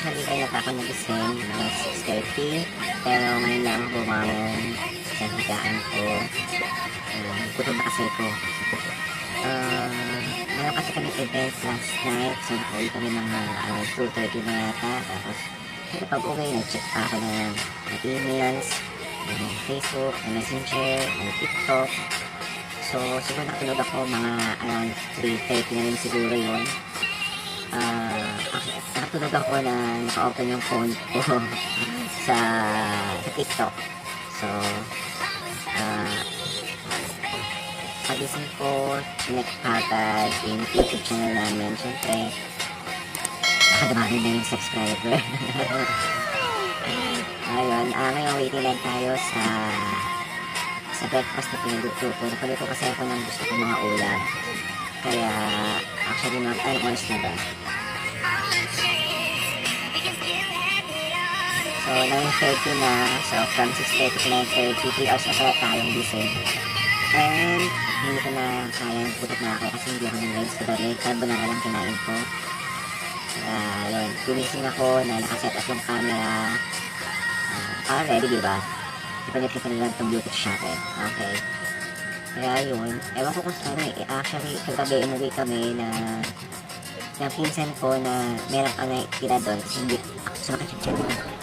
actually, na ako nagising ng 6.30. Pero ngayon lang ako bumangon sa higaan ko. Uh, gutom na kasi ko. Ah, meron kasi kami event last night. So, nakauwi kami ng uh, 2.30 na yata. Tapos, pag uwi, nag-check pa ako ng emails, ng Facebook, ng Messenger, ng TikTok. So, siguro nakatulog ako mga around 3.30 na rin siguro yun. Ah, actually, nakatulog ako na naka-open yung phone ko sa, sa TikTok. So, ah, pagising ko, chinek agad yung YouTube channel namin. Siyempre, nakadamari na yung subscriber. Ayun, ah, ngayon waiting lang tayo sa sa breakfast na pinagluto ko. Napaluto kasi ako ng gusto kong mga ulam. Kaya, actually, ano oras na ba? So, 9.30 na. So, from 6.30 to 9.30, 3 hours na pala tayong gising. And, hindi ko na kayang putot na ako kasi hindi ako ng rice today. Carbonara lang kinain ko. Kaya, yun. Gumising ako na nakaset up yung camera. Uh, ready, di ba? Ipalit ko na lang itong Bluetooth shutter. Okay. Kaya yun. Ewan ko kung ano eh. Actually, kagabi umuwi kami na ng pinsan ko na meron ka na tira doon kasi hindi sumakit yung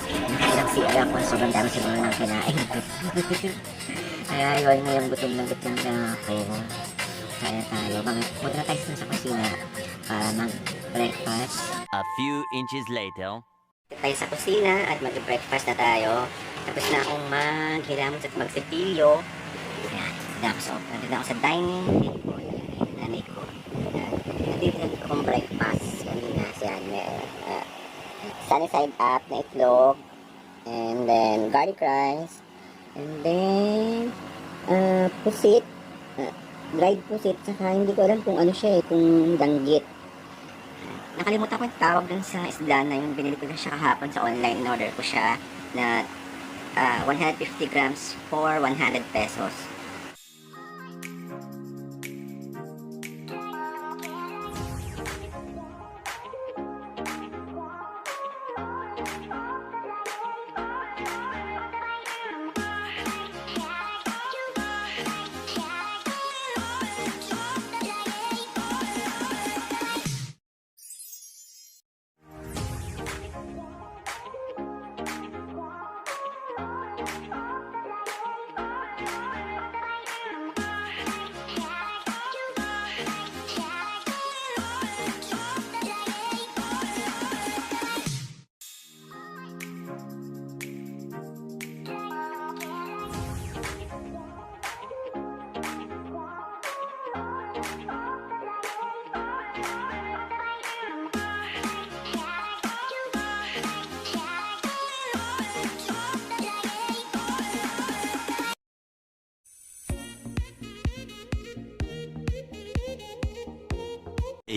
chan ko. Nakailang si Ara ko sobrang dami siguro ng kinain. Kaya yun, ngayon gutom na gutom na ako. Kaya tayo. Mga, punta na tayo sa kusina para mag-breakfast. A few inches later. tayo sa kusina at mag-breakfast na tayo. Tapos na akong maghilamos at magsipilyo. Ayan, nandito ako nandito ako sa dining table. Nanay ko. Nandito na akong breakfast. Kanina siya, may uh, sunny side up na itlog. And then garlic rice. And then uh, pusit. Uh, dried pusit. Saka hindi ko alam kung ano siya eh, kung danggit. Nakalimutan ko yung tawag dun sa isda na yung binili ko na siya kahapon sa online. In-order ko siya na ah, 150 grams for 100 pesos.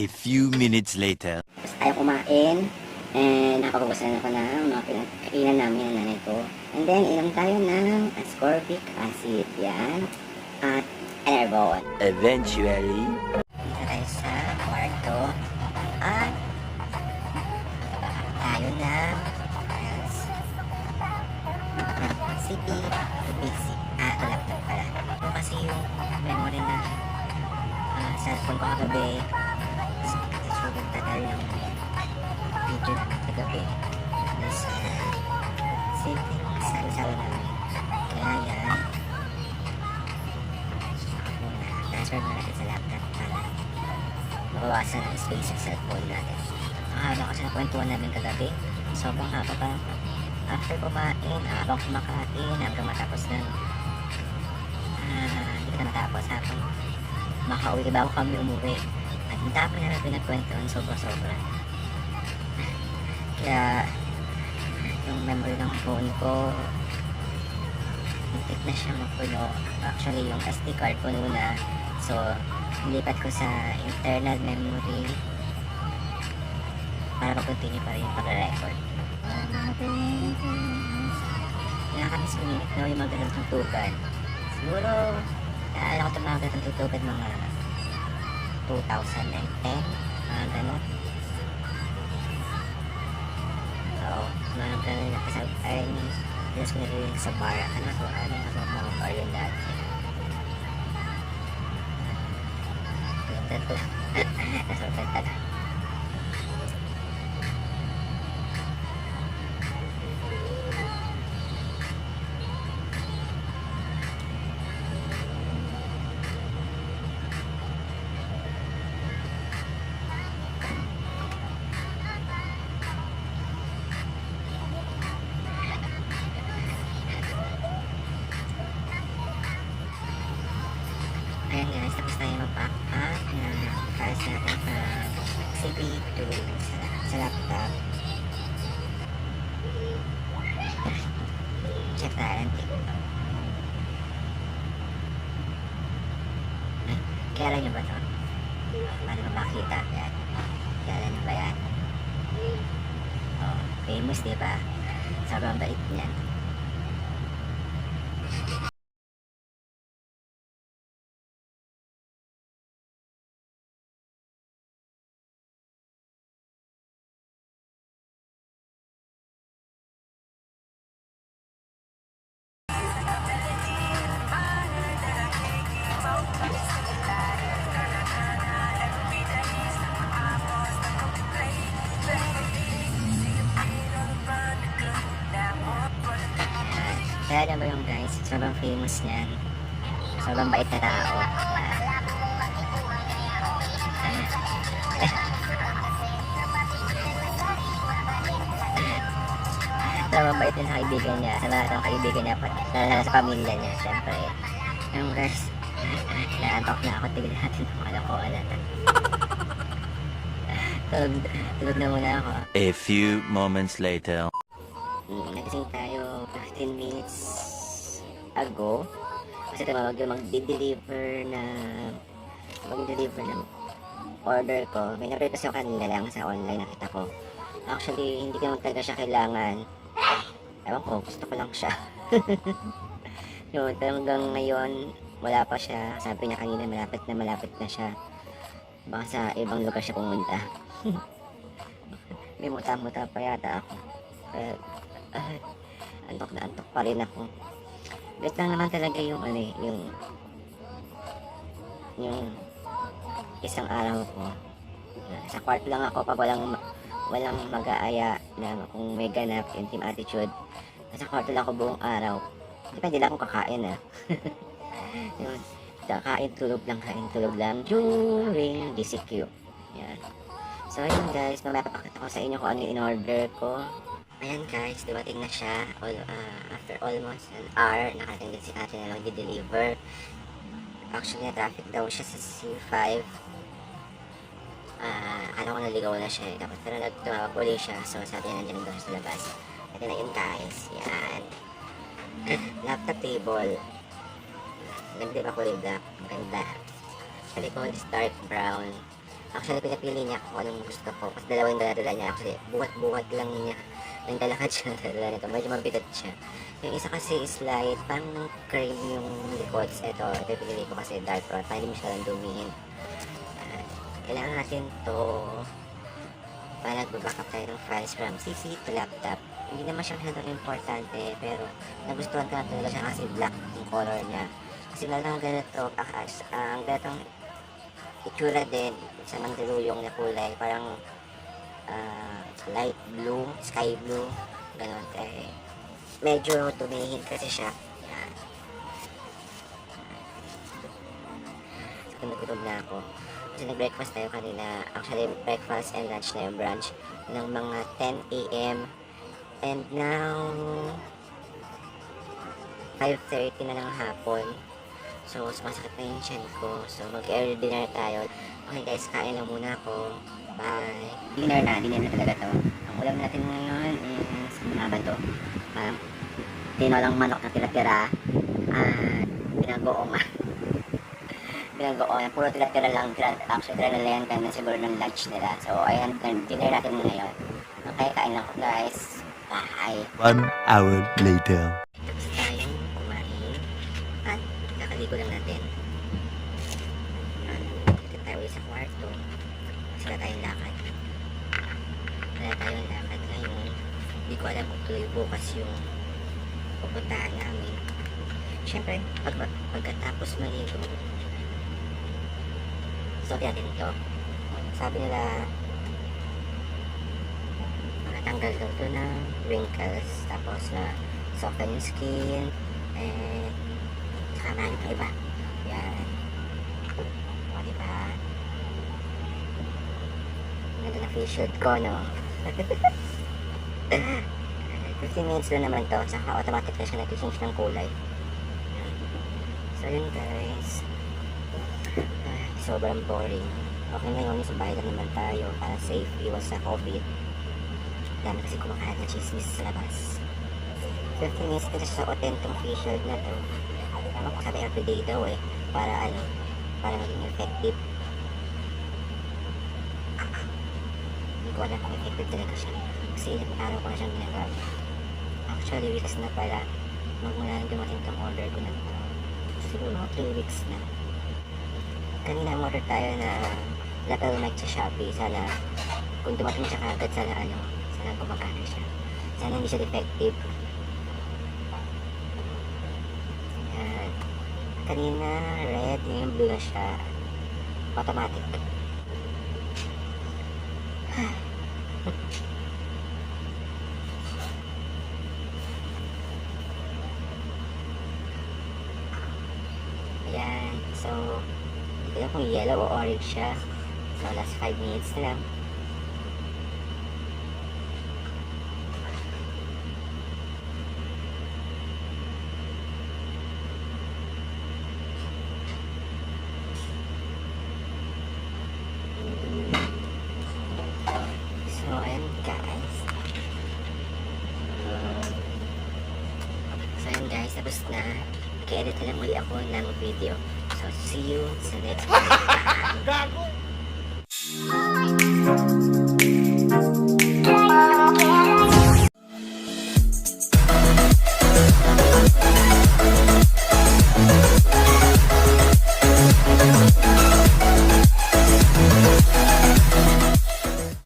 A few minutes later. Tapos tayo kumain. And nakapagbusan na ako ng mga pinagkainan namin ng nanay ko. And then, inom tayo ng ascorbic acid. Yan. At enervon. Eventually. Mabawasan ang space sa cellphone natin. Nakahaba kasi na kwentuhan namin kagabi. Sobrang haba pa. After kumain, habang kumakain, hanggang matapos ng ah, hindi ka natapos habang makauwi bago kami umuwi. At ang dami na namin pinagkwentuhan sobra-sobra. Kaya yung memory ng phone ko muntik na siya mapuno. Actually, yung SD card puno na. So, nilipat ko sa internal memory para mag-continue pa rin yung pag-record. Nakakamiss ko minute no, yung mga ganun tutugan. Siguro, naalala ko ito mga ganun tutugan mga 2010. Mga ganun. Oo, mga ganun. Sa, ay, Yes, ko narinig sa bar. Ano to? Ano na? Mga bar yun dati. Ayan guys, tapos tayo mag-pack up na files natin para CP2 sa, sa laptop. TikTok. Ay, Kilala niyo ba ito? Paano ba makita? Yan. Kilala niyo ba yan? Oh, famous diba? Sobrang bait niyan. Kaya alam mo yung guys, sobrang famous niyan. Sobrang bait na tao. sobrang bait din sa kaibigan niya, sa lahat ng kaibigan niya, pati na sa pamilya niya, syempre. Yung guys, naantok na ako, tigil natin ang kalokohan natin. tulog, tulog na muna ako. A few moments later. Mm, nagising tayo 15 minutes ago. Kasi tumawag yung mag-deliver na mag-deliver ng order ko. May na-request ko kanina lang sa online nakita ko. Actually, hindi ko naman talaga siya kailangan. Ewan ko, gusto ko lang siya. Yun, hanggang ngayon, wala pa siya. Sabi niya kanina, malapit na malapit na siya. Baka sa ibang lugar siya pumunta. May muta-muta pa yata ako. Kaya, ay, antok na antok pa rin ako. Bet lang naman talaga yung ano eh, yung yung isang araw ko. Sa kwarto lang ako pag walang walang mag-aaya na kung may ganap yung team attitude. Sa kwarto lang ako buong araw. Depende lang kung kakain ah. yun. Kain, tulog lang, kain, tulog lang during DCQ. Yan. So, ayun guys, mamaya papakita ko sa inyo kung ano yung in-order ko. Ayan guys, dumating na siya. All, ah, after almost an hour, nakarating din si ate na mag-deliver. Actually, na-traffic daw siya sa C5. Ah, ano ko naligaw na siya eh. Tapos pero nagtumawag uli siya. So, sabi niya nandiyan daw sa labas. Ito na yun guys. Yan. Laptop table. Nagdip ako rin black. Maganda. Sa likod is dark brown. Actually, pinapili niya kung anong gusto ko. Kasi dalawa yung dala niya. Actually, buhat-buhat lang niya. Naglalakad siya ng dala nito. Medyo mabigat siya. Yung isa kasi is light. Parang cream yung likod. Ito, ito yung pinili ko kasi dark brown. Para hindi mo siya lang dumihin. Ah, kailangan natin to para nag-backup tayo ng files from CC to laptop. Hindi naman siya masyadong importante, pero nagustuhan ko na talaga siya kasi black yung color niya. Kasi lalo ng ganito, ang ganitong itsura din sa mandaluyong na kulay, parang ah, light blue, sky blue, ganun. Eh, medyo tumihin kasi siya. Yan. So, natulog na ako. Kasi nag-breakfast tayo kanina. Actually, breakfast and lunch na yung brunch ng mga 10 a.m. And now, 5.30 na ng hapon. So, sumasakit na yung chan ko. So, mag-early dinner tayo. Okay guys, kain lang muna ako. Bye. Dinner na, dinner na talaga to. Ang ulam natin ngayon is, ano ba to? Um, tinolang manok na tira-tira. At pinagoong. pinagoong. Puro tira-tira lang. Actually, tira na lang yan kaya siguro ng lunch nila. So, ayan, dinner natin ngayon. Okay, kain lang ko guys. Bye. One hour later. Tapos tayong kumain at kakaligo lang natin. At tayo sa kwarto. Sila tayong lakad. Wala tayong lakad ngayon. Hindi ko alam kung tuloy bukas yung pupuntahan namin. Siyempre, pag, pagkatapos maligo, suot natin ito. Sabi nila, makatanggal daw ito ng wrinkles, tapos na soften yung skin, and saka marami pa iba. Na shield ko, no? 15 minutes lang naman to, saka automatic na siya nag-change ng kulay. So yun guys. Ah, sobrang boring. Okay na yun, sa bahay lang naman tayo para safe, iwas sa COVID. Dami kasi kumakain na chismis sa labas. 15 minutes kasi sa otentong face shield na to. Ewan ko sabi everyday daw eh. Para ano, para maging effective. Hindi ko alam kung effective talaga siya. Kasi ilang araw ko na siyang ginagamit. Actually, weeks na pala. Magmula nang dumating tong order ko na to. Siguro mga 3 weeks na. Kanina order tayo na lapel mic sa Shopee. Sana kung dumating siya kagad, sana ano, sana gumagana siya. Sana hindi siya defective. Yan. Kanina red, ngayon blue na siya. Automatic. Ayan. So, hindi ko orange siya. So, last 5 minutes na lang. So, ayan guys. So, guys. Tapos na. Nag-edit na lang uli ako ng video. So see you sa next Gago!